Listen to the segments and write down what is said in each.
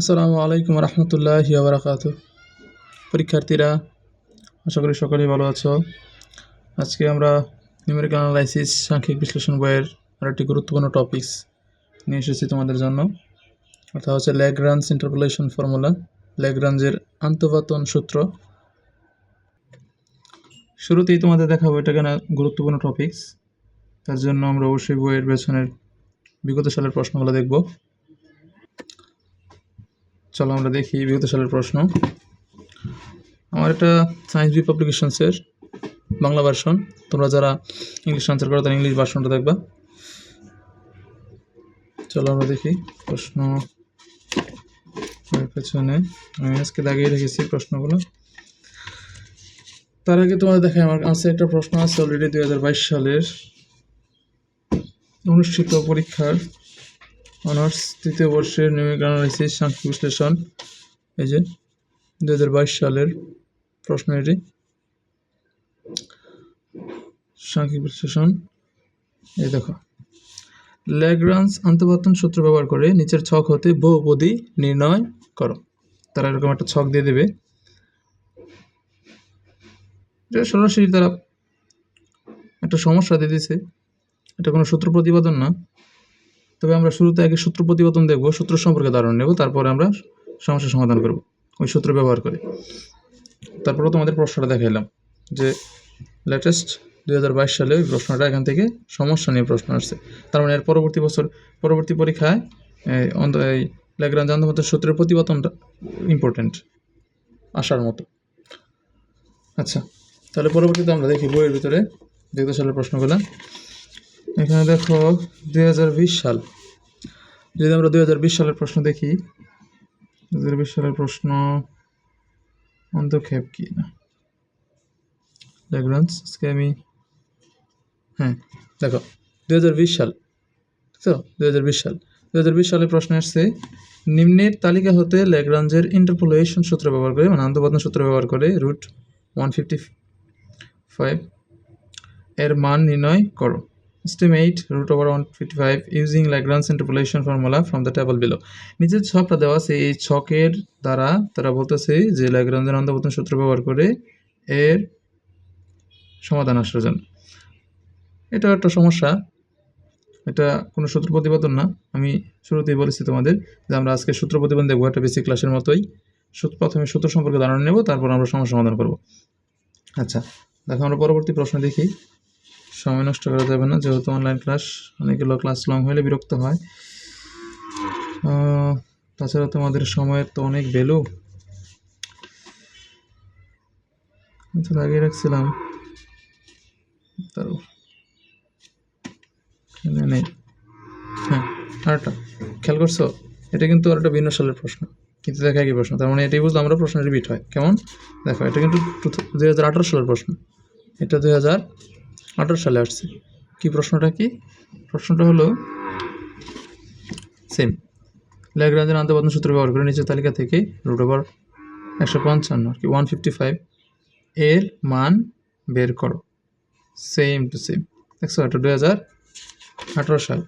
আসসালামু আলাইকুম রহমতুল্লাহ বারাকাত পরীক্ষার্থীরা, আশা করি সকলেই ভালো আছো। আজকে আমরা নিউমেরিক্যাল অ্যানালাইসিস সাংখ্যিক বিশ্লেষণ বইয়ের আরেকটি গুরুত্বপূর্ণ টপিকস নিয়ে এসেছি তোমাদের জন্য। অর্থাৎ হচ্ছে ল্যাগ্রান্স ইন্টারপোলেশন ফর্মুলা ল্যাগ্রাঞ্জের আন্তঃপাতন সূত্র। শুরুতেই তোমাদের দেখাবো এটা কেন গুরুত্বপূর্ণ টপিকস তার জন্য আমরা অবশ্যই বইয়ের পেছনের বিগত সালের প্রশ্নগুলো দেখব। চলো আমরা দেখি বিগত সালের প্রশ্ন। আমার এটা সায়েন্স বি পাবলিকেশনসের বাংলা ভার্সন তোমরা যারা ইংলিশ আনসার করো তারা ইংলিশ ভার্সনটা দেখবা। চলো আমরা দেখি প্রশ্ন পেছনে। আমি আজকে দাগিয়ে রেখেছি প্রশ্নগুলো। তার আগে তোমাদের দেখাই, আমার কাছে একটা প্রশ্ন আছে অলরেডি দুই হাজার বাইশ সালের। অনুষ্ঠিত পরীক্ষার অনার্স তৃতীয় বর্ষের নিউমেরিক অ্যানালাইসিস সাংখ্যিক বিশ্লেষণ। এই যে দু হাজার বাইশ সালের প্রশ্ন এটি। সাংখ্যিক বিশ্লেষণ, এই দেখো। ল্যাগ্রান্স আন্তঃপাতন সূত্র ব্যবহার করে নিচের ছক হতে বহুপদী নির্ণয় করো। তারা এরকম একটা ছক দিয়ে দেবে। এটা সরাসরি তারা একটা সমস্যা দিয়ে দিছে এটা কোনো সূত্র প্রতিপাদন না। তবে আমরা শুরুতে আগে সূত্র প্রতিপাদন দেখব, সূত্র সম্পর্কে ধারণা নেব, তারপরে আমরা সমস্যার সমাধান করব, ওই সূত্র ব্যবহার করে। তারপরে তোমাদের প্রশ্নটা দেখাইলাম যে লেটেস্ট দুই হাজার বাইশ সালে ওই প্রশ্নটা এখান থেকে সমস্যা নিয়ে প্রশ্ন আসছে। তার মানে এর পরবর্তী বছর, পরবর্তী পরীক্ষায়, এই ল্যাগ্রাঞ্জ আন্তর্জাতিক সূত্রের প্রতিপাদনটা ইম্পর্টেন্ট আসার মতো। আচ্ছা তাহলে পরবর্তীতে আমরা দেখি বইয়ের ভিতরে বিগত সালের প্রশ্নগুলো। এখানে দেখো দুই হাজার বিশ সাল। যদি আমরা দুই হাজার বিশ সালের প্রশ্ন দেখি, দুই হাজার বিশ সালের প্রশ্ন অন্তক্ষেপ কি? না। হ্যাঁ দেখো, দুই হাজার বিশ সাল তো? দুই হাজার বিশ সাল। দুই হাজার বিশ সালে প্রশ্ন আসছে, নিম্নের তালিকা হতে ল্যাগ্রাঞ্জের ইন্টারপোলেশন সূত্র ব্যবহার করে মানে আন্তঃপাতন সূত্র ব্যবহার করে রুট ওয়ান ফিফটি ফাইভ এর মান নির্ণয় করো। Estimate root over 155 using Lagrange interpolation formula from the table below. নিচের ছকটা দেওয়া আছে, এই ছকের দ্বারা তারা বলতেছে যে ল্যাগ্রাঞ্জের অন্তর্বর্তন সূত্র ব্যবহার করে এর সমাধান আসার জন্য। এটা একটা সমস্যা। এটা কোনো সূত্র প্রতিপাদন না। আমি শুরুতেই বলেছি তোমাদের যে আমরা আজকে সূত্র প্রতিপাদন দেখব একটা বেসিক ক্লাসের মতোই। প্রথমে সূত্র সম্পর্কে ধারণা নেব, তারপর আমরা সমস্যা সমাধান করব। আচ্ছা দেখো আমরা পরবর্তী প্রশ্ন দেখি। সময় নষ্ট করা যাবে না, যেহেতু অনলাইন ক্লাস অনেকগুলো ক্লাস লং হলে বিরক্ত হয়। তাছাড়া তোমাদের সময়ের তো অনেক ভ্যালু লাগিয়ে রাখছিলাম। এখানে নেই। হ্যাঁ আরেকটা। খেয়াল করছ? এটা কিন্তু আর একটা ভিন্ন সালের প্রশ্ন। কিন্তু দেখা একই প্রশ্ন। তার মানে এটাই বুঝলাম আমরা প্রশ্ন রিপিট হয়। কেমন? দেখো, এটা কিন্তু দুই হাজার আঠারো সালের প্রশ্ন। এটা দুই হাজার আঠারো সালে আসছে। কি প্রশ্নটা কি? প্রশ্নটা হলো সেম ল্যাগ্রাঞ্জের আন্তঃপাতন সূত্র ব্যবহার করে নিচের তালিকা থেকে রুট ওভার একশো পঞ্চান্ন, আর কি ওয়ান ফিফটি ফাইভ এর মান বের করো। সেম টু সেম একশো আঠারো দুই হাজার আঠারো সাল।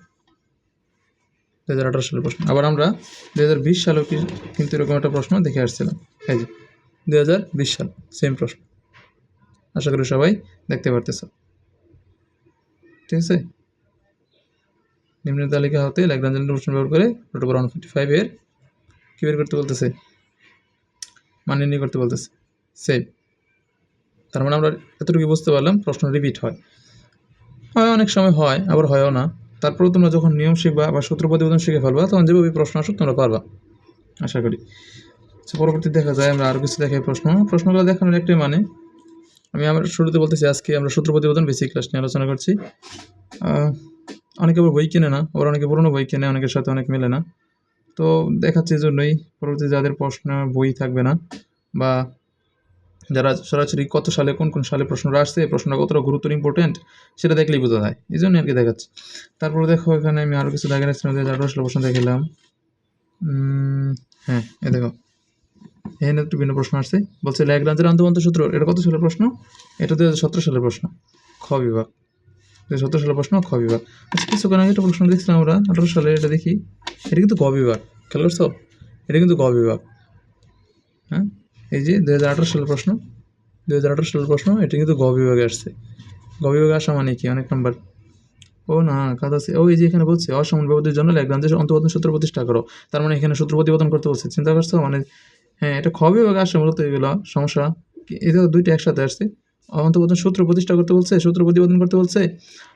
দু হাজার আঠারো সালের প্রশ্ন। আবার আমরা দু হাজার বিশ সালেও কিন্তু এরকম একটা প্রশ্ন দেখে আসছিলাম। এই যে দু হাজার বিশ সাল সেম প্রশ্ন। আশা করি সবাই দেখতে পারতেছ। ঠিক আছে? নিম্ন তালিকা হতে ল্যাগ্রাঞ্জ প্রশ্ন ব্যবহার করে root over one fifty five এর কী বের করতে বলতেছে? মান নির্ণয় করতে বলতেছে। সেম তার মানে আমরা এতটুকু বুঝতে পারলাম প্রশ্ন রিপিট হয়। হয় অনেক সময় হয়, আবার হয়ও না। তারপরেও তোমরা যখন নিয়ম শিখবা বা সূত্র প্রতিবেদন শিখে ফেলবা, তখন যেভাবে প্রশ্ন আসুক তোমরা পারবা। আশা করি। আচ্ছা পরবর্তী দেখা যায়, আমরা আরও কিছু দেখাই প্রশ্ন। প্রশ্নগুলো দেখানোর একটাই মানে আমি আমার শুরুতে বলতেছি, আজকে আমরা সূত্র প্রতিবেদন বেসিক ক্লাস নিয়ে আলোচনা করছি। অনেকে আবার বই কেনে না, আবার অনেকে পুরনো বই কেনে, অনেকের সাথে অনেক মেলে না। তো দেখাচ্ছে জন্যই পরবর্তী যাদের প্রশ্ন, বই থাকবে না, বা যারা সরাসরি কত সালে, কোন কোন সালে প্রশ্নটা আসছে প্রশ্নটা কতটা গুরুত্ব ইম্পর্টেন্ট সেটা দেখলেই বোঝা যায়। এই জন্য আর কি দেখাচ্ছে। তারপরে দেখো, এখানে আমি আরও কিছু দেখে রাখছিলাম যে আঠারো সালে প্রশ্ন দেখিলাম হ্যাঁ এ দেখো। এখানে একটু ভিন্ন প্রশ্ন আসছে। বলছে, ল্যাগ্রাঞ্জের আন্তঃবন্ত সূত্র, এটা কত সালের প্রশ্ন? এটা দু হাজার সতেরো সালের প্রশ্ন। খ বিভাগ। দু হাজার সতেরো সালের প্রশ্ন, খ বিভাগ। আচ্ছা কিছুক্ষণ আগে একটা প্রশ্ন দেখছিলাম আমরা, আঠারো সালে এটা দেখি। এটা কিন্তু ক বিভাগ, খেয়াল করছ? এটা কিন্তু গ বিভাগ। হ্যাঁ? এই যে দু হাজার আঠারো সালের প্রশ্ন দু হাজার আঠারো সালের প্রশ্ন, এটা কিন্তু গ বিভাগে আসছে। গ বিভাগে আসা মানে কি? অনেক নাম্বার। ও না, কাজ আছে। ও এই যে এখানে বলছে অসমান ব্যবধির জন্য ল্যাগ্রাঞ্জের অন্তর্বর্তন সূত্র প্রতিষ্ঠা করো। তার মানে এখানে সূত্র প্রতিপাদন করতে বলছে। চিন্তা করছ? মানে হ্যাঁ এটা খ বিভাগে আসছে মূলত এগুলো, সমস্যা। এটা দুইটা একসাথে আসছে। অন্তর্বর্তন সূত্র প্রতিষ্ঠা করতে বলছে, সূত্র প্রতিপাদন করতে বলছে,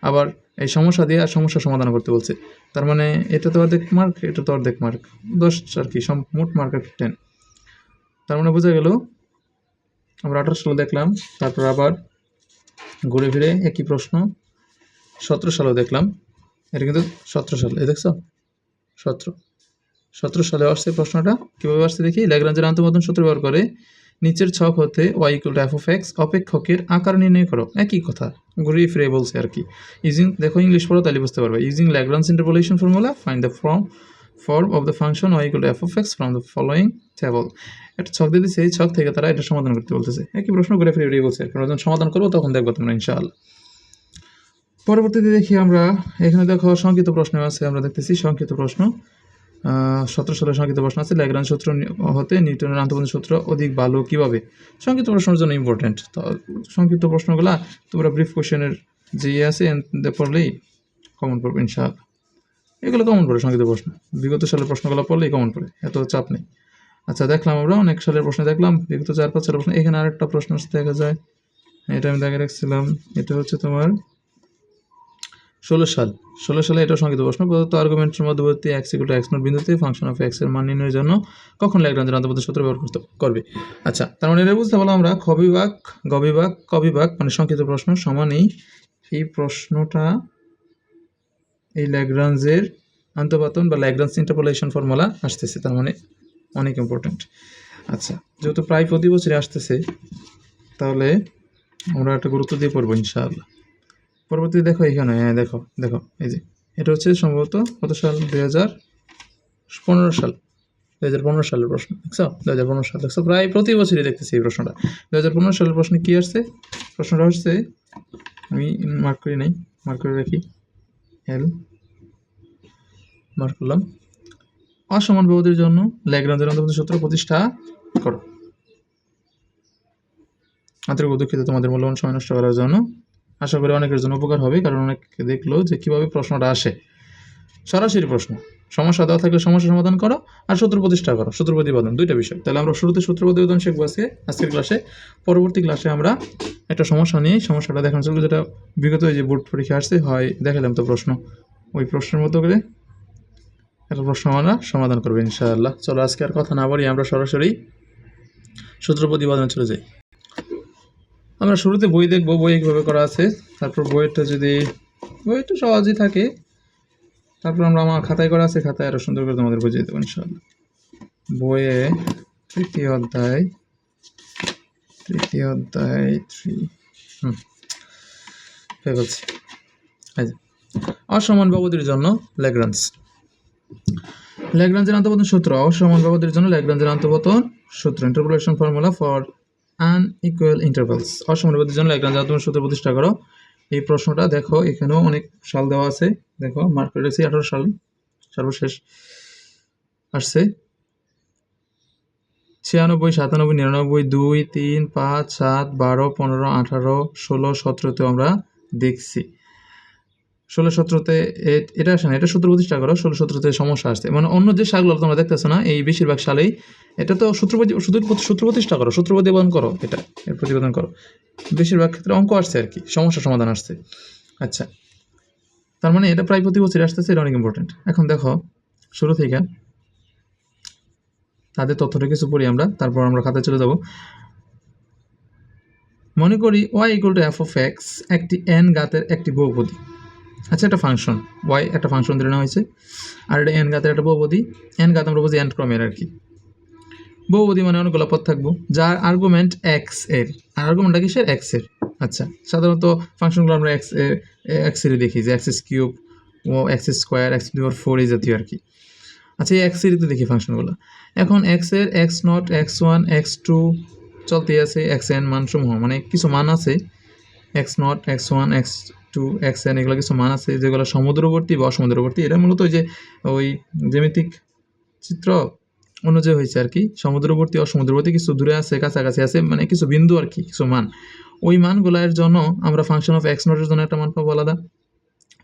আবার এই সমস্যা দিয়ে আর সমস্যা সমাধান করতে বলছে। তার মানে এটা তো অর্ধেক মার্ক এটা তো অর্ধেক মার্ক দশ আর কি মোট মার্ক আর টেন তার মানে বোঝা গেল, আমরা আঠারো সালে দেখলাম, তারপর আবার ঘুরে ফিরে একই প্রশ্ন, সতেরো সালেও দেখলাম। এটা কিন্তু সতেরো সালে, এই দেখছ? সতেরো। সতেরো সালে আসছে প্রশ্নটা। কীভাবে আসছে দেখি? ল্যাগ্রাঞ্জের আন্তঃমতন সূত্র ব্যবহার করে নিচের ছক হতে Y equal to F of X অপেক্ষকের আকার নির্ণয় করো। একই কথা। ঘুরিয়ে ফিরে বলছে আর কি। ইউজিং দেখো ইংলিশ পড়ো, তাহলে বুঝতে পারবে। Using Lagrange interpolation formula find the form form of the function Y to F of X from the following table একটা ছক দিয়ে দিচ্ছে এই ছক থেকে তারা এটা সমাধান করতে বলতেছে। একই প্রশ্ন ঘুরে ফিরে ফিরে বলছে কারণ যখন সমাধান করব, তখন দেখব তোমরা, ইনশাআল্লাহ। পরবর্তীতে দেখি আমরা, এখানে দেখো সংক্ষিপ্ত প্রশ্ন আছে, আমরা দেখতেছি সংক্ষিপ্ত প্রশ্ন। সতেরো সালের সংক্ষিপ্ত প্রশ্ন আছে, ল্যাগ্রাঞ্জ সূত্র হতে নিউটনের আন্তর্জাতিক সূত্র অধিক ভালো কীভাবে? সংক্ষিপ্ত প্রশ্নের জন্য ইম্পর্টেন্ট তো, সংক্ষিপ্ত প্রশ্নগুলা তোমরা ব্রিফ কোশ্চেনের যে ইয়ে আছে পড়লেই কমন পড়বে ইনশাআল্লাহ। এগুলো কমন পড়ে সংক্ষিপ্ত প্রশ্ন। বিগত সালের প্রশ্নগুলো পড়লেই কমন পড়ে, এত চাপ নেই। আচ্ছা দেখলাম আমরা অনেক সালের প্রশ্ন দেখলাম, বিগত চার পাঁচ সালের প্রশ্ন, এখানে আরেকটা প্রশ্ন দেখা যায়। এটা আমি দেখে রাখছিলাম, এটা হচ্ছে তোমার ষোলো সাল। ষোলো সালে এটা সংক্ষিপ্ত প্রশ্ন, প্রদত্ত আর্গুমেন্টের মধ্যবর্তী এক্স ইকুয়াল এক্স নোট বিন্দুতে ফাংশন অফ এক্সের মান নির্ণয়ের জন্য কখন ল্যাগ্রাঞ্জের আন্তর্গত সূত্র ব্যবহার করতে করবে? আচ্ছা তার মানে এটা বুঝতে পারলাম আমরা, খ বিভাগ, গ বিভাগ, ক বিভাগ মানে সংক্ষিপ্ত প্রশ্ন সমানই। এই প্রশ্নটা এই ল্যাগ্রাঞ্জের আন্তঃপাতন বা ল্যাগ্রাঞ্জ ইন্টারপোলেশন ফর্মুলা আসতেছে, তার মানে অনেক ইম্পর্ট্যান্ট আচ্ছা যেহেতু প্রায় প্রতি বছরই আসতেছে, তাহলে আমরা একটা গুরুত্ব দিয়ে পড়ব, ইনশাআল্লাহ। পরবর্তী দেখো এখানে হ্যাঁ দেখো দেখো, এই যে। এটা হচ্ছে সম্ভবত কত সাল? দুই হাজার পনেরো সাল। দু হাজার পনেরো সালের প্রশ্ন, দেখছ? দু হাজার পনেরো সাল, দেখছ? প্রায় প্রতি বছরই দেখতেছি এই প্রশ্নটা। দু হাজার পনেরো সালের প্রশ্নে কী আসছে? প্রশ্নটা হচ্ছে, আমি মার্ক করি নাই মার্ক করে রাখি এল মার্ক করলাম। অসমান ব্যবধির জন্য ল্যাগ্রাঞ্জের অন্তর্গত সূত্র প্রতিষ্ঠা করো। আন্তরিক দুঃখিত, তোমাদের মূল্যবান সময় নষ্ট করার জন্য আশা করি অনেকের জন্য উপকার হবে কারণ অনেকে দেখল যে কীভাবে প্রশ্নটা আসে। সরাসরি প্রশ্ন, সমস্যা দেওয়া থাকলে সমস্যা সমাধান করো আর সূত্র প্রতিষ্ঠা করো সূত্র প্রতিপাদন, দুইটা বিষয়। তাহলে আমরা শুরুতে সূত্র প্রতিবেদন শিখব আজকে, আজকের ক্লাসে পরবর্তী ক্লাসে আমরা একটা সমস্যা নিয়ে, সমস্যাটা দেখানো চলবে যেটা বিগত যে বোর্ড পরীক্ষা আসছে, হয় দেখালাম তো প্রশ্ন। ওই প্রশ্নের মতো করে একটা প্রশ্ন আমরা সমাধান করব ইনশাআল্লাহ। চলো আজকে আর কথা না বলি আমরা সরাসরি সূত্র প্রতিপাদনে চলে যাই। আমরা শুরুতে বই দেখব বই কীভাবে করা আছে। তারপর বইয়েরটা যদি বইটা সহজই থাকে। তারপর আমরা আমার খাতায় করা আছে খাতায় আরও সুন্দর করে তোমাদের বুঝিয়ে দেবো ইনশাআল্লাহ। বইয়ে তৃতীয় অধ্যায় তৃতীয় অধ্যায় থ্রি হুম যে, অসমান বাবুদের জন্য ল্যাগ্রান্স ল্যাগ্রাঞ্জের আন্তঃপতন সূত্র অসমান বাবুদের জন্য ল্যাগ্রাঞ্জের আন্তঃপতন সূত্র interpolation formula for unequal intervals অসমান বাবুদের জন্য ল্যাগ্রাঞ্জ আন্তঃপতন সূত্র প্রতিষ্ঠা করো। এই প্রশ্নটা দেখো, এখানেও অনেক সাল দেওয়া আছে। দেখো মার্ক করেছি আঠারো সাল, সর্বশেষ আসছে। ছিয়ানব্বই, সাতানব্বই, নিরানব্বই, দুই, তিন, পাঁচ, সাত, বারো, পনেরো, আঠারো, ষোলো সতেরোতে আমরা দেখছি। ষোলো সতেরোতে এটা আসে না, এটা সূত্র প্রতিষ্ঠা করো, ষোলো সতেরোতে সমস্যা আসছে। মানে অন্য যে সালগুলো তোমরা দেখতেছো না, এই বেশিরভাগ সালেই এটা তো সূত্র প্রতি- সূত্র প্রতিষ্ঠা করো, সূত্র প্রতিপাদন করো এটা, এর প্রতিবেদন করো। বেশিরভাগ ক্ষেত্রে অঙ্ক আসছে আর কি, সমস্যা সমাধান আসছে। আচ্ছা তার মানে এটা প্রায় প্রতি বছর আসতেছে, এটা অনেক ইম্পর্টেন্ট এখন দেখো, শুরু থেকে তাদের তথ্যটা কিছু পড়ি আমরা, তারপর আমরা খাতায় চলে যাব। মনে করি Y equal to F of X একটি এন গাতের একটি বহুপদী। আচ্ছা একটা ফাংশন ওয়াই একটা ফাংশন ধরে নেওয়া হয়েছে। আর এটা এন গাতের একটা বহুপদী। এন গাত আমরা বুঝি এন ক্রমের আর কি। বহুপদী মানে অনেকগুলো পদ থাকব। যার আর্গুমেন্ট এক্সের। আর আর্গুমেন্টটা কিসের? এক্সের। আচ্ছা সাধারণত ফাংশনগুলো আমরা এক্স এক্সের দেখি যে এক্স কিউব ও X square X power four এই জাতীয় আর কি। আচ্ছা এই এক্স সিরিজে দেখি ফাংশনগুলো এখন এক্সের X nought X one X two চলতে আছে। এক্স এন মানসমূহ মানে কিছু মান আছে। X nought X one X two X N এগুলো কিছু মান আছে, যেগুলো সমুদ্রবর্তী বা অসমুদ্রবর্তী। এটা মূলত যে, ওই জ্যামিতিক চিত্র অনুযায়ী হয়েছে আর কি। সমুদ্রবর্তী, অসমুদ্রবর্তী কিছু দূরে আছে, কাছাকাছি আছে মানে কিছু বিন্দু আর কি, কিছু মান। ওই মানগুলোর জন্য আমরা ফাংশন অফ এক্স নটের জন্য একটা মান পাবো আলাদা।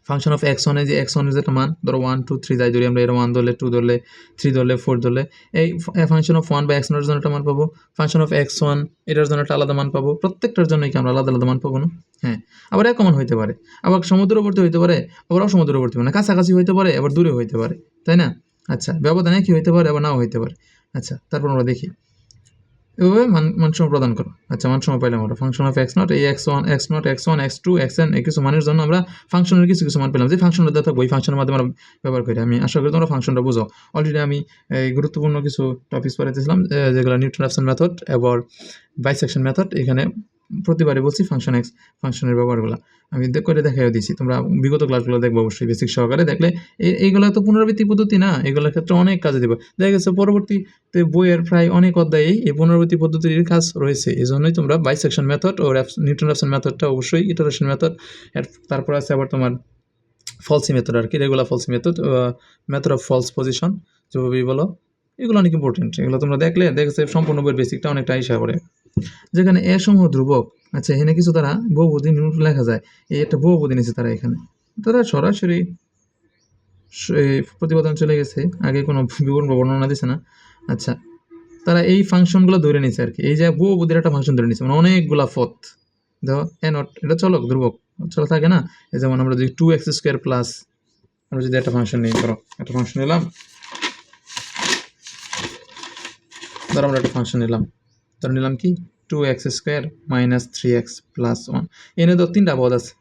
ফাংশন অফ এক্স ওয়ানে যে এক্স ওয়ানের যে একটা মান ধরো ওয়ান টু থ্রি যাই ধরি আমরা এর ওয়ান ধরলে টু ধরলে থ্রি ধরলে ফোর ধরলে, এই ফাংশন অফ ওয়ান বা এক্স নটের জন্য একটা মান পাবো। ফাংশন অফ এক্স ওয়ান এটার জন্য একটা আলাদা মান পাবো। প্রত্যেকটার জন্যই কি আমরা আলাদা আলাদা মান পাবো না? হ্যাঁ আবার এক মান হইতে পারে। আবার সমুদ্রবর্তী হইতে পারে, আবার অসমুদ্রবর্তী মানে কাছাকাছি হইতে পারে, আবার দূরে হইতে পারে। তাই না? আচ্ছা ব্যবধানে কি হইতে পারে, আবার নাও হইতে পারে। আচ্ছা তারপর আমরা দেখি। এভাবে মান, মানসম প্রদান করো। আচ্ছা মানসম পাইলাম আমরা। ফাংশন অফ এক্স নট এই X one X nought X one X two X N কিছু মানের জন্য আমরা ফাংশনের কিছু কিছু মান পেলাম। যে ফাংশনের দেওয়া থাকব, এই ফাংশনের মাধ্যমে আমরা ব্যবহার করি। আমি আশা করি তোমরা ফাংশনটা বুঝো। অলরেডি আমি, এই গুরুত্বপূর্ণ কিছু টপিক্স পড়াইতেছিলাম যেগুলো অপশন মেথড এবার বাইসেকশন মেথড এখানে প্রতিবারে বলছি ফাংশন এক্স ফাংশনের ব্যবহারগুলো। আমি করে দেখাই দিয়েছি তোমরা বিগত ক্লাসগুলো দেখব অবশ্যই বেসিক সহকারে। দেখলে এইগুলো তো পুনরাবৃত্তি পদ্ধতি না। এগুলোর ক্ষেত্রে অনেক কাজে দেবে। দেখা গেছে পরবর্তীতে বইয়ের প্রায় অনেক অধ্যায়েই এই পুনরাবৃত্তি পদ্ধতির কাজ রয়েছে। এই জন্যই তোমরা বাইসেকশন মেথড ও নিউটন অপশন মেথডটা অবশ্যই ইটারেশন মেথড তারপর আছে আবার তোমার ফলসি মেথড আর কি regula falsi method method of false position যেভাবেই বলো। এগুলো অনেক ইম্পর্টেন্ট এগুলো তোমরা দেখলে দেখেছে সম্পূর্ণ বইয়ের বেসিকটা অনেকটা ইসা করে যেখানে এ সমূহ ধ্রুবক আচ্ছা এখানে কিছু তারা বহুপদী নিউট লেখা যায়। এই একটা বহুপদী নিয়েছে তারা এখানে। তারা সরাসরি প্রতিপাদন চলে গেছে। আগে কোনো বিবরণ বা বর্ণনা দিছে না। আচ্ছা তারা এই ফাংশনগুলো ধরে নিছে আর কি। এই যে বহুপদীর একটা ফাংশন ধরে নিছে মানে অনেকগুলা পথ। দেখো এ নট, এটা চলক, ধ্রুবক। চলো থাকে না? এই যেমন আমরা যদি টু এক্স স্কোয়ার প্লাস আমরা যদি একটা ফাংশন নিই, ধরো, একটা ফাংশন নিলাম। ধরো আমরা একটা ফাংশন নিলাম। ধরে নিলাম কি? Two X square minus three X plus one এনে তো তিনটা পদ আছে।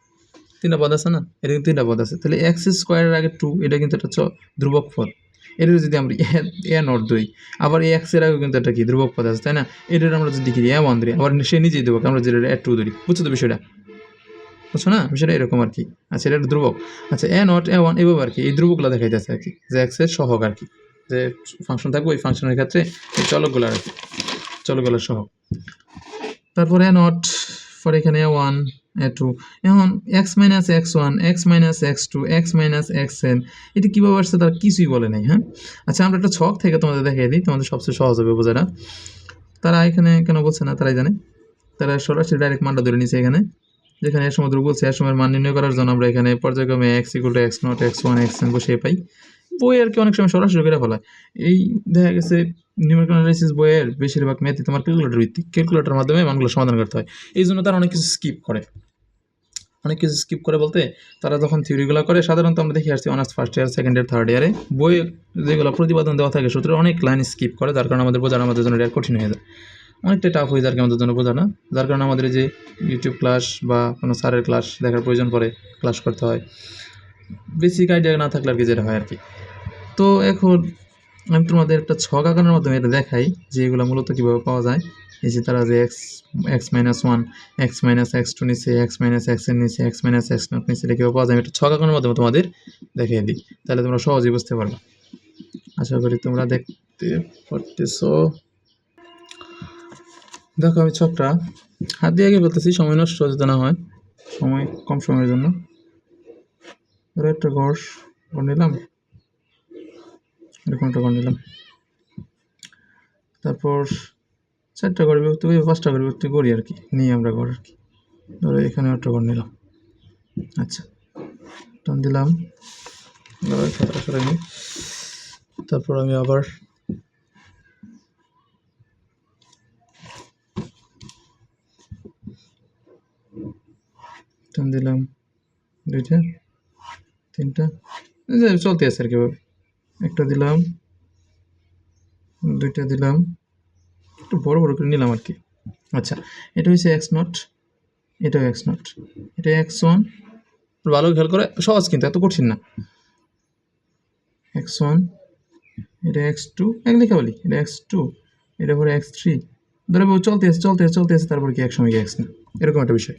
তিনটা পদ আছে না? এটা কিন্তু তিনটা পদ আছে। তাহলে এক্স স্কোয়ারের আগে টু এটা কিন্তু একটা ধ্রুবক পদ। এটা যদি আমরা এ নট দুই, আবার এই এক্সের আগে কিন্তু একটা কি, ধ্রুবক পদ আছে, তাই না? এটার আমরা যদি কি এ ওয়ান ধরি আবার সে নিজেই দেবো আমরা যেটা এ টু ধরি। বুঝছ তো বিষয়টা? বুঝছ না? বিষয়টা এরকম আর কি। আচ্ছা এটা ধ্রুবক। আচ্ছা এ নট এ ওয়ান এভাবে আর কি, এই ধ্রুবকগুলো দেখাইতেছে আর কি, যে এক্সের সহগ আর কি, যে ফাংশন থাকবে, ওই ফাংশনের ক্ষেত্রে এই চলকগুলো আর কি। চলকগুলো সহগ তারপরে নট ফর এখানে ওয়ান এ টু এখন X minus X one X minus X two X minus X N এটা কীভাবে আসছে তার কিছুই বলে নাই হ্যাঁ? আচ্ছা আমরা একটা ছক থেকে তোমাদের দেখিয়ে দিই, তোমাদের সবচেয়ে সহজ হবে বোঝাটা। তারা এখানে কেন বলছে না, তারাই জানে। তারা সরাসরি ডাইরেক্ট মানটা ধরে নিছে এখানে, যেখানে এর সময় বলছে এর সময় মান নির্ণয় করার জন্য আমরা এখানে পর্যায়ক্রমে X equal to X nought X one X N বসিয়ে পাই। বই আর কি অনেক সময় সরাসরি করে ফেলায়। এই দেখা গেছে নিউমেরিক্যাল অ্যানালাইসিস বইয়ের বেশিরভাগ ম্যাথই তোমার ক্যালকুলেটর ভিত্তিক। ক্যালকুলেটরের মাধ্যমে মানগুলো সমাধান করতে হয়। এই জন্য তারা অনেক কিছু স্কিপ করে। অনেক কিছু স্কিপ করে বলতে তারা যখন থিওরিগুলো করে, সাধারণত আমরা দেখে আসছি honours first year second year third ইয়ারে বই যেগুলো প্রতিপাদন দেওয়া থাকে সূত্রে অনেক লাইন স্কিপ করে, যার কারণে আমাদের বোঝানো আমাদের জন্য এটা কঠিন হয়ে যায়। অনেকটাই টাফ হয়ে যায় আমাদের জন্য বোঝানো যার কারণে আমাদের যে ইউটিউব ক্লাস বা কোনো স্যারের ক্লাস দেখার প্রয়োজন পড়ে ক্লাস করতে হয়। বেসিক আইডিয়া না থাকলে আর কি যেটা হয় আর কি। তো এখন আমি তোমাদের একটা ছক আঁকানোর মাধ্যমে এটা দেখাই যে এগুলো মূলত কীভাবে পাওয়া যায়। এই যে তারা যে X X minus one X minus X two নিচে এক্স মাইনাস এক্সের নিচে এক্স মাইনাস এক্স নট নিচে, এটা কীভাবে পাওয়া যায় আমি একটা ছক মাধ্যমে তোমাদের দেখিয়ে দিই। তাহলে তোমরা সহজেই বুঝতে পারবে। আশা করি তোমরা দেখতে পারতেছো। দেখো আমি ছকটা হাত দিয়ে আগে বলতেছি সময় নষ্ট যাতে না হয়, সময় কম সময়ের জন্য। একটা ঘর নিলাম। এরকম একটা ঘর নিলাম। তারপর চারটা ঘর বিভক্তি করি, পাঁচটা ঘর বিভক্তি করি আর কি নিই আমরা ঘর আর কি। ধরো এখানে একটা ঘর নিলাম। আচ্ছা টান দিলাম। তারপর আমি আবার টান দিলাম। দুইটা, তিনটা চলতে আছে আর কি এভাবে। একটা দিলাম, দুইটা দিলাম, একটু বড় বড় করে নিলাম আর কি। আচ্ছা এটা হচ্ছে এক্স নট এটাও এক্স নট এটা এক্স ওয়ান ভালো খেয়াল করে, সহজ কিন্তু, এত কঠিন না। এক্স ওয়ান এটা এক্স টু এক লেখা বলি, এটা এক্স টু এটা পরে এক্স থ্রি ধরে চলতে আছে চলতে আছে চলতে আছে, তারপর কি একসঙ্গে এক্স না এরকম একটা বিষয়।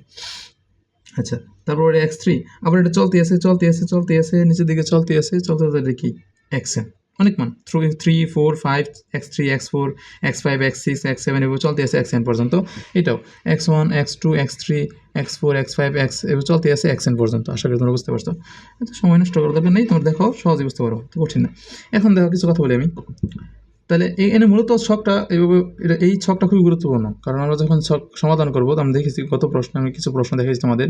আচ্ছা তারপর এটা এক্স থ্রি আবার এটা চলতে আছে চলতে আছে চলতে আছে, নিচের দিকে চলতে আছে, চলতে চলতে কি? এক্স এন অনেক মান। Through three four five X three X four X five X six X seven এভাবে চলতে আছে এক্স এন পর্যন্ত। এটাও X one X two X three X four X five X এভাবে চলতে আছে এক্স এন পর্যন্ত। আশা করি তোমরা বুঝতে পারছ। এত সময় নষ্ট করার দরকার নেই, তোমরা দেখো সহজে বুঝতে পারো। কঠিন না। এখন দেখো, কিছু কথা বলি আমি। তাহলে এখানে মূলত ছকটা এইভাবে এটা এই ছকটা খুবই গুরুত্বপূর্ণ। কারণ আমরা যখন ছক সমাধান করব আমি দেখেছি গত প্রশ্নে আমি কিছু প্রশ্ন দেখেছি তোমাদের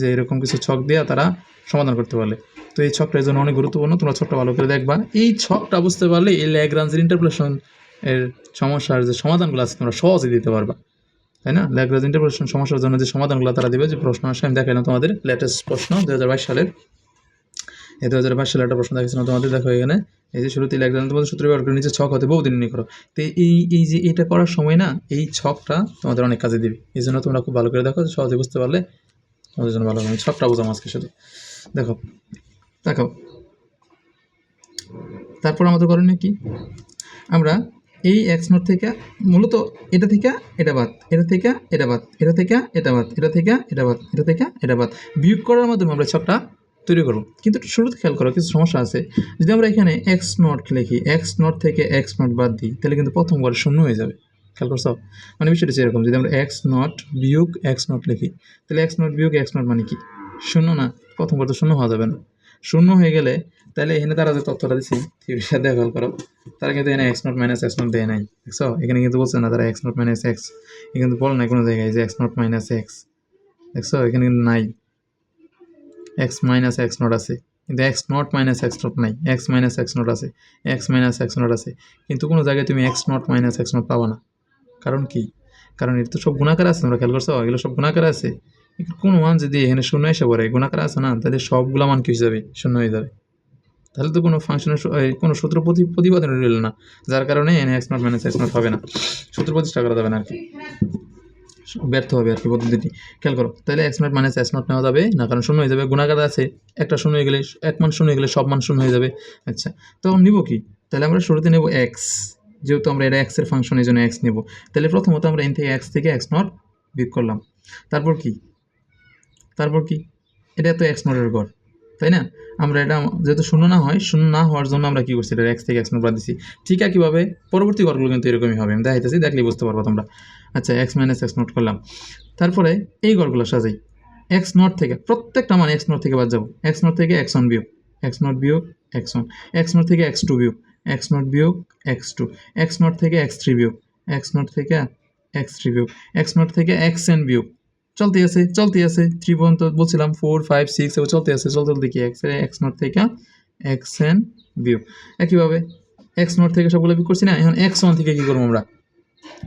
যে এরকম কিছু ছক দিয়ে তারা সমাধান করতে পারলে। তো এই ছকটা এই জন্য অনেক গুরুত্বপূর্ণ, তোমরা ছকটা ভালো করে দেখবা। এই ছকটা বুঝতে পারলে এই ল্যাগ্রাঞ্জের ইন্টারপ্রেশন এর সমস্যার যে সমাধানগুলো আছে, তোমরা সহজে দিতে পারবা। তাই না? ল্যাগ্রাঞ্জ ইন্টারপ্রেশন সমস্যার জন্য যে সমাধানগুলো তারা দিবে, যে প্রশ্ন আসে, আমি দেখাই না তোমাদের লেটেস্ট প্রশ্ন দু হাজার বাইশ সালের। এই দু হাজার একটা প্রশ্ন দেখেছিলাম তোমাদের দেখো এখানে। এই যে শুরুতে ল্যাগ্রাঞ্জ তোমাদের সূত্র ব্যবহার করে, নিচে ছক হতে বহুদিন করো। তো এই এই যে এটা করার সময় না, এই ছকটা তোমাদের অনেক কাজে দিবে। এই জন্য তোমরা খুব ভালো করে দেখো, সহজে বুঝতে পারলে তোমাদের জন্য ভালো হবে। ছকটা বোঝাম আজকে শুধু। দেখো দেখো। তারপর আমাদের করণীয় কি? আমরা এই এক্স নোট থেকে মূলত এটা থেকে এটা বাদ, এটা থেকে এটা বাদ, এটা থেকে এটা বাদ, এটা থেকে এটা বাদ, এটা থেকে এটা বাদ। বিয়োগ করার মাধ্যমে আমরা ছকটা তৈরি করব কিন্তু শুরুতে খেয়াল করো কিছু সমস্যা আছে যদি আমরা এখানে এক্স নট লিখি এক্স নট থেকে এক্স নট বাদ দিই তাহলে কিন্তু প্রথম ঘরে শূন্য হয়ে যাবে খেয়াল করছ মানে বিষয়টা এরকম যদি আমরা এক্স নট বিয়োগ এক্স নট লিখি তাহলে এক্স নট বিয়োগ এক্স নট মানে কি শূন্য না প্রথম ঘর তো শূন্য হওয়া যাবে না শূন্য হয়ে গেলে তাহলে এখানে তারা যে তথ্যটা দিচ্ছি থিওরির খেয়াল করো তারা কিন্তু এখানে X nought minus X nought দেয় নাই দেখছ এখানে কিন্তু বলছে না তারা এক্স নট মাইনাস এক্স এখানে কিন্তু বলে নাই কোনো জায়গায় যে এক্স নট মাইনাস এক্স দেখছ এখানে কিন্তু নাই এক্স মাইনাস এক্স নট আছে। কিন্তু X nought minus X nought নাই। এক্স মাইনাস এক্স নট আছে। এক্স মাইনাস এক্স নট আছে। কিন্তু কোনো জায়গায় তুমি X nought minus X nought পাবা না। কারণ কি? কারণ এটা তো সব গুণাকার আছে, তোমরা খেয়াল করছ? এগুলো সব গুণাকার আছে। কোনো মান যদি এখানে শূন্য এসে পড়ে, গুণাকার আছে না, তাহলে সবগুলো মান কি হয়ে যাবে? শূন্য হয়ে যাবে। তাহলে তো কোনো ফাংশনের কোনো সূত্র প্রতি প্রতিপাদন রইল না। যার কারণে এনে X nought minus X nought হবে না। সূত্র প্রতিষ্ঠা করা যাবে না আর কি। ব্যর্থ হবে আর কি পদ্ধতিটি। খেয়াল করো, তাহলে X nought minus X nought নেওয়া যাবে না, কারণ শূন্য হয়ে যাবে, গুণাকার আছে, একটা শূন্য হয়ে গেলে, এক মান শূন্য হয়ে গেলে সব মান শূন্য হয়ে যাবে। আচ্ছা তখন নিব কি? তাহলে আমরা শুরুতে নেব এক্স যেহেতু আমরা এটা এক্সের ফাংশন এই জন্য এক্স নেব। তাহলে প্রথমত আমরা এন থেকে এক্স থেকে এক্স নট বিয়োগ করলাম। তারপর কি? তারপর কি? এটা তো এক্স নটের ঘর তাই না আমরা এটা যেহেতু শূন্য না হয় শূন্য না হওয়ার জন্য আমরা কি করছি এটা এক্স থেকে এক্স নট বাদ দিচ্ছি ঠিক একইভাবে পরবর্তী ঘরগুলো কিন্তু এরকমই হবে আমি দেখাইতেছি দেখলেই বুঝতে পারব তোমরা আচ্ছা এক্স মাইনাস এক্স নোট করলাম তারপরে এই ঘরগুলো সাজাই এক্স নট থেকে প্রত্যেকটা মানে এক্স নট থেকে বাদ যাব এক্স নট থেকে এক্স ওয়ান বিয়োগ এক্স নট বিয়োগ এক্স ওয়ান এক্স নট থেকে এক্স টু বিয়োগ এক্স নট বিয়োগ এক্স টু এক্স নট থেকে এক্স থ্রি বিয়োগ এক্স নট থেকে এক্স থ্রি বিয়োগ এক্স নট থেকে এক্স এন বিয়োগ চলতে আছে চলতে আছে। থ্রি পর্যন্ত বলছিলাম ফোর ফাইভ সিক্স এবার চলতে আছে, চলতে চলতে কি এক্স এক্স নট থেকে এক্স এন বিয়োগ একইভাবে এক্স নট থেকে সবগুলো বিয়োগ করছি না, এখন এক্স ওয়ান থেকে কী করব আমরা?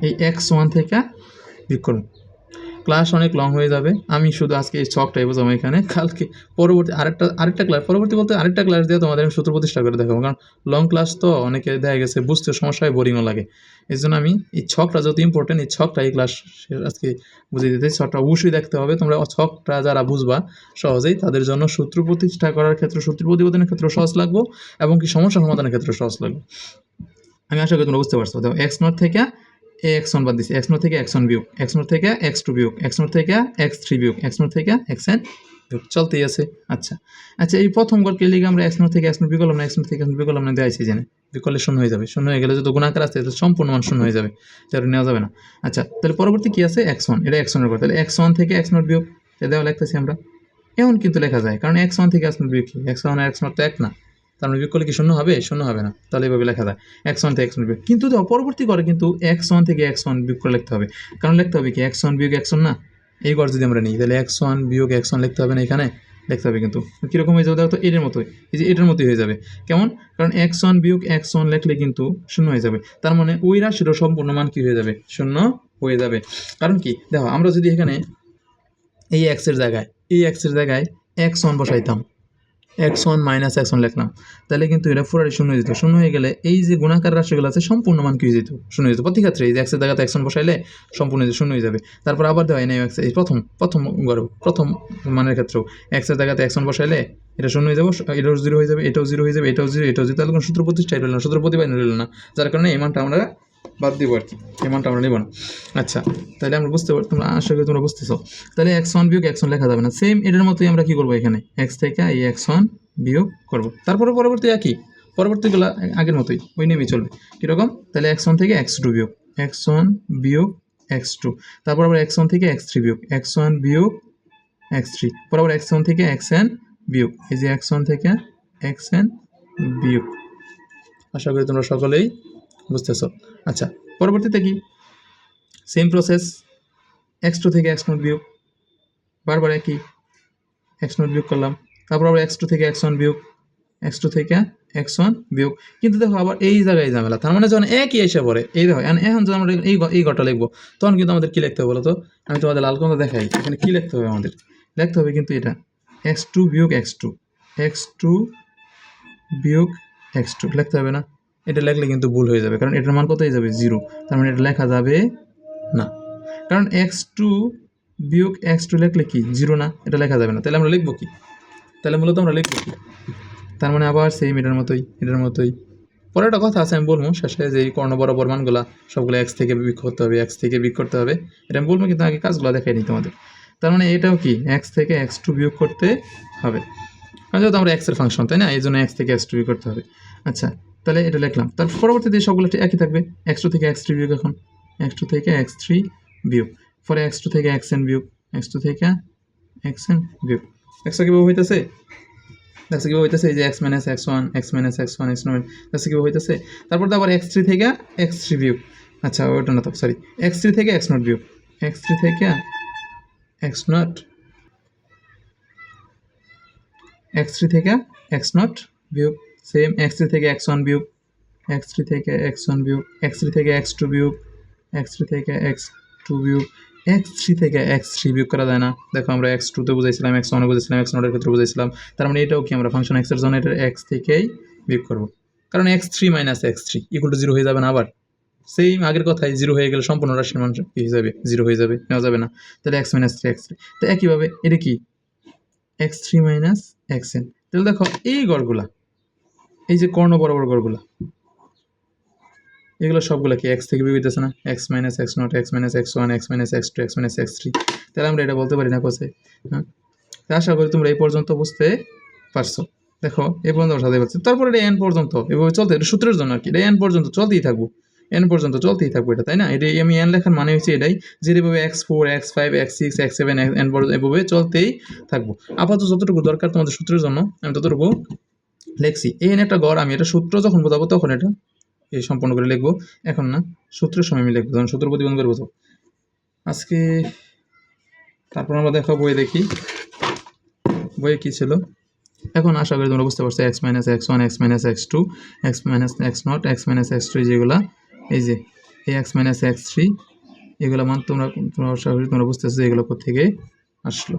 এই এক্স ওয়ান থেকে বিক করুন ক্লাস অনেক লং হয়ে যাবে। আমি শুধু আজকে এই ছকটাই বোঝাবো এখানে। কালকে পরবর্তী আরেকটা আরেকটা ক্লাস পরবর্তী বলতে আরেকটা ক্লাস দিয়ে তোমাদের আমি সূত্র প্রতিষ্ঠা করে দেখাবো। কারণ লং ক্লাস তো অনেকে দেখা গেছে বুঝতে সমস্যা হয় বোরিংও লাগে। এই জন্য আমি এই ছকটা যত ইম্পর্টেন্ট এই ছকটা এই ক্লাস আজকে বুঝিয়ে দিতে ছকটা অবশ্যই দেখতে হবে। তোমরা ছকটা যারা বুঝবা, সহজেই তাদের জন্য সূত্র প্রতিষ্ঠা করার ক্ষেত্রে, সূত্র প্রতিপাদনের ক্ষেত্রে সহজ লাগবো এবং কি সমস্যা সমাধানের ক্ষেত্রে সহজ লাগবে। আমি আশা করি তোমরা বুঝতে পারছ। দেখো এক্স নট থেকে এ ওয়ান বাদ দিচ্ছি এক্স নোট থেকে এক্স ওয়ান বিয়োগ এক্স নোট থেকে এক্স টু বিয়োগ এক্স নোট থেকে এক্স থ্রি বিয়োগ এক্স নোট থেকে এক্স এন বিয়োগ চলতেই আছে আচ্ছা আচ্ছা এই প্রথম গড়কে লিখে আমরা এক্স নোট থেকে এক্স নোট বিয়োগ করলাম না এক্স নোট থেকে এক্স নোট বিয়োগ করলাম না দেখাইছি জেনে বিয়োগ করলে শূন্য হয়ে যাবে শূন্য হয়ে গেলে যদি গুণাকার আসতে তাহলে সম্পূর্ণ মান শূন্য হয়ে যাবে তাহলে নেওয়া যাবে না আচ্ছা তাহলে পরবর্তী কি আছে এক্স ওয়ান এটা এক্স ওয়ানের ঘর তাহলে এক্স ওয়ান থেকে এক্স নোট বিয়োগ দেওয়া লিখতেছি আমরা এমন কিন্তু লেখা যায় কারণ এক্স ওয়ান থেকে এক্স নোট বিয়োগ কি এক্স ওয়ান আর এক্স নোট তো এক না তার মানে বিয়োগ করলে কি শূন্য হবে শূন্য হবে না তাহলে এভাবে লেখা যায় এক্স ওয়ান থেকে এক্স ওয়ান বিয়োগ কিন্তু পরবর্তী করে কিন্তু এক্স ওয়ান থেকে এক্স ওয়ান বিয়োগ করে লিখতে হবে কারণ লিখতে হবে কি এক্স ওয়ান বিয়োগ এক্স ওয়ান না এই ঘর যদি আমরা নিই তাহলে এক্স ওয়ান বিয়োগ এক্স ওয়ান লিখতে হবে না এখানে লিখতে হবে কিন্তু কীরকম হয়ে যাবে দেখো তো এটার মতোই এই যে এটার মতোই হয়ে যাবে কেমন কারণ এক্স ওয়ান বিয়োগ এক্স ওয়ান লিখলে কিন্তু শূন্য হয়ে যাবে তার মানে ওই রাশিরও সম্পূর্ণ মান কী হয়ে যাবে শূন্য হয়ে যাবে কারণ কি দেখো আমরা যদি এখানে এই এক্সের জায়গায় এই এক্সের জায়গায় x one বসাইতাম X one minus X one লিখলাম। তাহলে কিন্তু এটা পুরোটাই শূন্য হয়ে যেত। শূন্য হয়ে গেলে এই যে গুণাকার রাশিগুলো আছে, সম্পূর্ণ মান কি হয়ে যেত? শূন্য হয়ে যেত। প্রতি ক্ষেত্রে এই যে এক্সের জায়গাতে এক্স ওয়ান বসাইলে সম্পূর্ণ শূন্য হয়ে যাবে। তারপর আবার দেওয়া এন এক্স এই প্রথম প্রথম গর্ব প্রথম মানের ক্ষেত্রেও এক্সের জায়গাতে এক্স ওয়ান বসাইলে এটা শূন্য হয়ে যাবে এটাও জিরো হয়ে যাবে, এটাও জিরো হয়ে যাবে, এটাও জিরো এটাও জিরো তাহলে কোনো সূত্র প্রতিষ্ঠাই রইল না। সূত্র প্রতিপাদন রইল না। যার কারণে এই মানটা আমরা বাদ দিব আর কি, এই মানটা আমরা নেব না। আচ্ছা তাহলে আমরা বুঝতে পারি, তোমরা আশা করি তোমরা বুঝতেছো। তাহলে এক্স ওয়ান বিয়োগ এক্স ওয়ান লেখা যাবে না। সেম এটার মতোই আমরা কী করব এখানে? এক্স থেকে এই এক্স ওয়ান বিয়োগ করব। তারপরে পরবর্তী একই, পরবর্তীগুলো আগের মতোই, ওই নেমেই চলবে। কীরকম? তাহলে এক্স ওয়ান থেকে এক্স টু বিয়োগ এক্স ওয়ান বিয়োগ এক্স টু তারপর আবার এক্স ওয়ান থেকে এক্স থ্রি বিয়োগ এক্স ওয়ান বিয়োগ এক্স থ্রি পর আবার এক্স ওয়ান থেকে এক্স এন বিয়োগ, এই যে এক্স ওয়ান থেকে এক্স এন বিয়োগ। আশা করি তোমরা সকলেই বুঝতেছো? আচ্ছা পরবর্তীতে কি? সেম প্রসেস এক্স টু থেকে এক্স নোট বিয়োগ। বারবার একই এক্স নোট বিয়োগ করলাম। তারপর আবার এক্স টু থেকে এক্স ওয়ান বিয়োগ এক্স টু থেকে এক্স ওয়ান বিয়োগ। কিন্তু দেখো, আবার এই জায়গায় ঝামেলা। তার মানে যখন একই এসে পড়ে, এই দেখো, এখন যখন আমরা এই এই ঘরটা লিখব, তখন কিন্তু আমাদের কি লিখতে হবে বলো তো আমি তোমাদের লাল কোনটা দেখাই, এখানে কি লিখতে হবে আমাদের? লিখতে হবে কিন্তু এটা এক্স টু বিয়োগ এক্স টু এক্স টু বিয়োগ এক্স টু লিখতে হবে না? এটা লিখলে কিন্তু ভুল হয়ে যাবে, কারণ এটার মান কত হয়ে যাবে? জিরো তার মানে এটা লেখা যাবে না। কারণ এক্স টু বিয়োগ এক্স টু লিখলে কি? জিরো না, এটা লেখা যাবে না। তাহলে আমরা লিখব কি? তাহলে মূলত আমরা লিখব কি? তার মানে আবার সেম এটার মতোই এটার মতোই। পরে একটা কথা আছে, আমি বলব শেষে যে এই কর্ণ বরাবর মানগুলা সবগুলো এক্স থেকে বিক করতে হবে এক্স থেকে বিক করতে হবে। এটা আমি বলব কিন্তু আগে কাজগুলো দেখাই নি তোমাদের। তার মানে এটাও কি? এক্স থেকে এক্স টু বিয়োগ করতে হবে। কারণ যেহেতু আমরা এক্সের ফাংশন তাই না? এই জন্য এক্স থেকে এক্স টু বিয়োগ করতে হবে। আচ্ছা তাহলে এটা লিখলাম। তার পরবর্তীতে সবগুলো একই থাকবে এক্স টু থেকে এক্স থ্রি বিয়োগ এখন। এক্স টু থেকে এক্স থ্রি বিয়োগ। পরে এক্স টু থেকে এক্স এন বিয়োগ। এক্স টু থেকে এক্স এন বিয়োগ। এক্স কীভাবে হইতেছে? দেখছ কীভাবে হইতেছে? এই যে x minus x one x minus x one x nine দেখছ কীভাবে হইতেছে? তারপর তো আবার এক্স থ্রি থেকে এক্স থ্রি বিয়োগ। আচ্ছা ওটা না তো সরি এক্স থ্রি থেকে এক্স নট বিয়োগ। এক্স থ্রি থেকে এক্স নট এক্স থ্রি থেকে এক্স নট বিয়োগ। সেম এক্স থ্রি থেকে এক্স ওয়ান বিয়োগ এক্স থ্রি থেকে এক্স ওয়ান বিয়োগ এক্স থ্রি থেকে এক্স টু বিয়োগ এক্স থ্রি থেকে এক্স টু বিয়োগ এক্স থ্রি থেকে এক্স থ্রি বিয়োগ করা যায় না। দেখো আমরা এক্স টুতে বুঝাইছিলাম এক্স ওয়ানে বুঝেছিলাম এক্স নটের ক্ষেত্রে বুঝাইছিলাম। তার মানে এটাও কি আমরা ফাংশন এক্সের জন্য এটা এক্স থেকেই বিয়োগ করব। কারণ x three minus x three equal to zero হয়ে যাবে না আবার। সেম আগের কথাই জিরো হয়ে গেলে সম্পূর্ণ রাশির মান কি হয়ে যাবে? জিরো হয়ে যাবে, নেওয়া যাবে না। তাহলে x minus three x three তো একইভাবে এটা কি? X three minus x n তাহলে দেখো এই গড়গুলা এই যে কর্ণ বরাবর গড়গুলা এগুলো সবগুলো কি এক্স থেকে বিবিতেছে না? X minus x nought x minus x one x minus x two x minus x three তাহলে আমরা এটা বলতে পারি না কোসে হ্যাঁ? আশা করি তোমরা এই পর্যন্ত বুঝতে পারছ। দেখো, এই পর্যন্ত সাথে পারছি তারপরে এটা এন পর্যন্ত, এভাবে চলতে, এটা সূত্রের জন্য আর কি। এটা এন পর্যন্ত চলতেই থাকব। এন পর্যন্ত চলতেই থাকব এটা, তাই না? এটা আমি এন লেখার মানে হচ্ছে এটাই যে এভাবে x four x five x six x seven n পর্যন্ত এভাবে চলতেই থাকব। আপাতত যতটুকু দরকার তোমাদের সূত্রের জন্য, আমি ততটুকু লেখছি। এই এন একটা গড়, আমি এটা সূত্র যখন বোঝাবো তখন এটা, এই সম্পূর্ণ করে লিখব। এখন না, সূত্রের সময় আমি লিখব যখন সূত্র প্রতিবন্ধ করে বোঝাবো আজকে তারপর আমরা দেখো বই দেখি, বইয়ে কী ছিল? এখন আশা করি তোমরা বুঝতে পারছ x minus x one x minus x two x minus x nought x minus x three যেগুলো, এই যে, এই এক্স মাইনাস এক্স থ্রি এগুলো মান তোমরা তোমরা আশা করি তোমরা বুঝতেছো এগুলো থেকে আসলো।